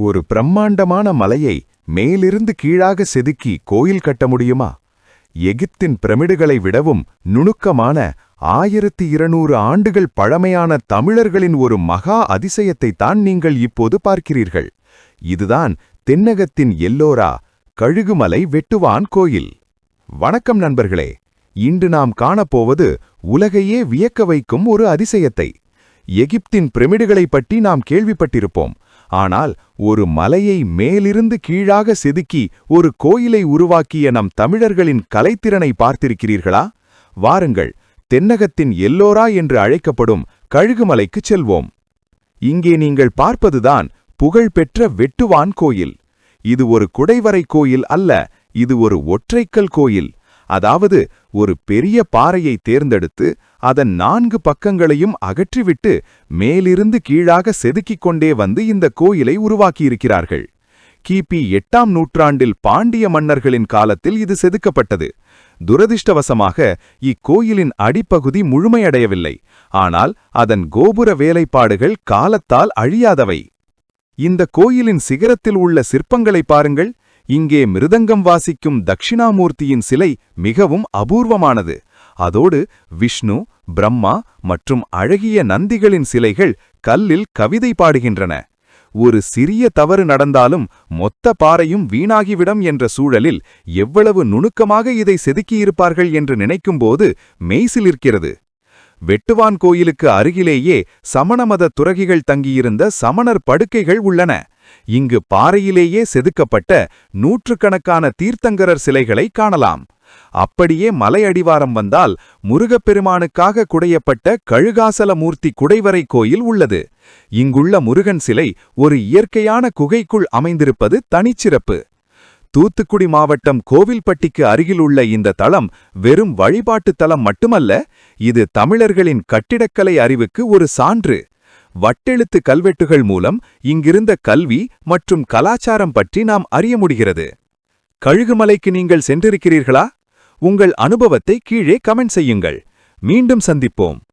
ஒரு பிரம்மாண்டமான மலையை மேலிருந்து கீழாக செதுக்கி கோயில் கட்ட முடியுமா? எகிப்தின் பிரமிடுகளை விடவும் நுணுக்கமான ஆயிரத்தி இருநூறு ஆண்டுகள் பழமையான தமிழர்களின் ஒரு மகா அதிசயத்தைத்தான் நீங்கள் இப்போது பார்க்கிறீர்கள். இதுதான் தென்னகத்தின் எல்லோரா கழுகுமலை வெட்டுவான் கோயில். வணக்கம் நண்பர்களே இன்று நாம் காணப்போவது உலகையே வியக்க வைக்கும் ஒரு அதிசயத்தை. எகிப்தின் பிரமிடுகளைப் பற்றி நாம் கேள்விப்பட்டிருப்போம். ஆனால் ஒரு மலையை மேலிருந்து கீழாக செதுக்கி ஒரு கோயிலை உருவாக்கிய நம் தமிழர்களின் கலைத்திறனை பார்த்திருக்கிறீர்களா? வாருங்கள் தென்னகத்தின் எல்லோரா என்று அழைக்கப்படும் கழுகுமலைக்குச் செல்வோம். இங்கே நீங்கள் பார்ப்பதுதான் புகழ்பெற்ற வெட்டுவான் கோயில். இது ஒரு குடைவரை கோயில் அல்ல இது ஒரு ஒற்றைக்கல் கோயில். அதாவது ஒரு பெரிய பாறையை தேர்ந்தெடுத்து அதன் நான்கு பக்கங்களையும் அகற்றிவிட்டு மேலிருந்து கீழாக செதுக்கிக் கொண்டே வந்து இந்த கோயிலை உருவாக்கியிருக்கிறார்கள். கிபி எட்டாம் நூற்றாண்டில் பாண்டிய மன்னர்களின் காலத்தில் இது செதுக்கப்பட்டது. துரதிர்ஷ்டவசமாக இக்கோயிலின் அடிப்பகுதி முழுமையடையவில்லை. ஆனால் அதன் கோபுர வேலைப்பாடுகள் காலத்தால் அழியாதவை. இந்த கோயிலின் சிகரத்தில் உள்ள சிற்பங்களை பாருங்கள். இங்கே மிருதங்கம் வாசிக்கும் தக்ஷிணாமூர்த்தியின் சிலை மிகவும் அபூர்வமானது. அதோடு விஷ்ணு பிரம்மா மற்றும் அழகிய நந்திகளின் சிலைகள் கல்லில் கவிதை பாடுகின்றன. ஒரு சிறிய தவறு நடந்தாலும் மொத்த பாறையும் வீணாகிவிடும் என்ற சூழலில் எவ்வளவு நுணுக்கமாக இதை செதுக்கியிருப்பார்கள் என்று நினைக்கும்போது மெய்சிலிருக்கிறது. வெட்டுவான் கோயிலுக்கு அருகிலேயே சமண மத துறகிகள் தங்கியிருந்த சமணர் படுக்கைகள் உள்ளன. இங்கு பாறையிலேயே செதுக்கப்பட்ட நூற்றுக்கணக்கான தீர்த்தங்கரர் சிலைகளை காணலாம். அப்படியே மலை அடிவாரம் வந்தால் முருகப்பெருமானுக்காக குடையப்பட்ட கழுகாசல மூர்த்தி குடைவரை கோயில் உள்ளது. இங்குள்ள முருகன் சிலை ஒரு இயற்கையான குகைக்குள் அமைந்திருப்பது தனிச்சிறப்பு. தூத்துக்குடி மாவட்டம் கோவில்பட்டிக்கு அருகிலுள்ள இந்த தளம் வெறும் வழிபாட்டுத் தலம் மட்டுமல்ல இது தமிழர்களின் கட்டிடக்கலை அறிவுக்கு ஒரு சான்று. வட்டெழுத்து கல்வெட்டுகள் மூலம் இங்கிருந்த கல்வி மற்றும் கலாச்சாரம் பற்றி நாம் அறிய முடிகிறது. கழுகுமலைக்கு நீங்கள் சென்றிருக்கிறீர்களா? உங்கள் அனுபவத்தை கீழே கமெண்ட் செய்யுங்கள். மீண்டும் சந்திப்போம்.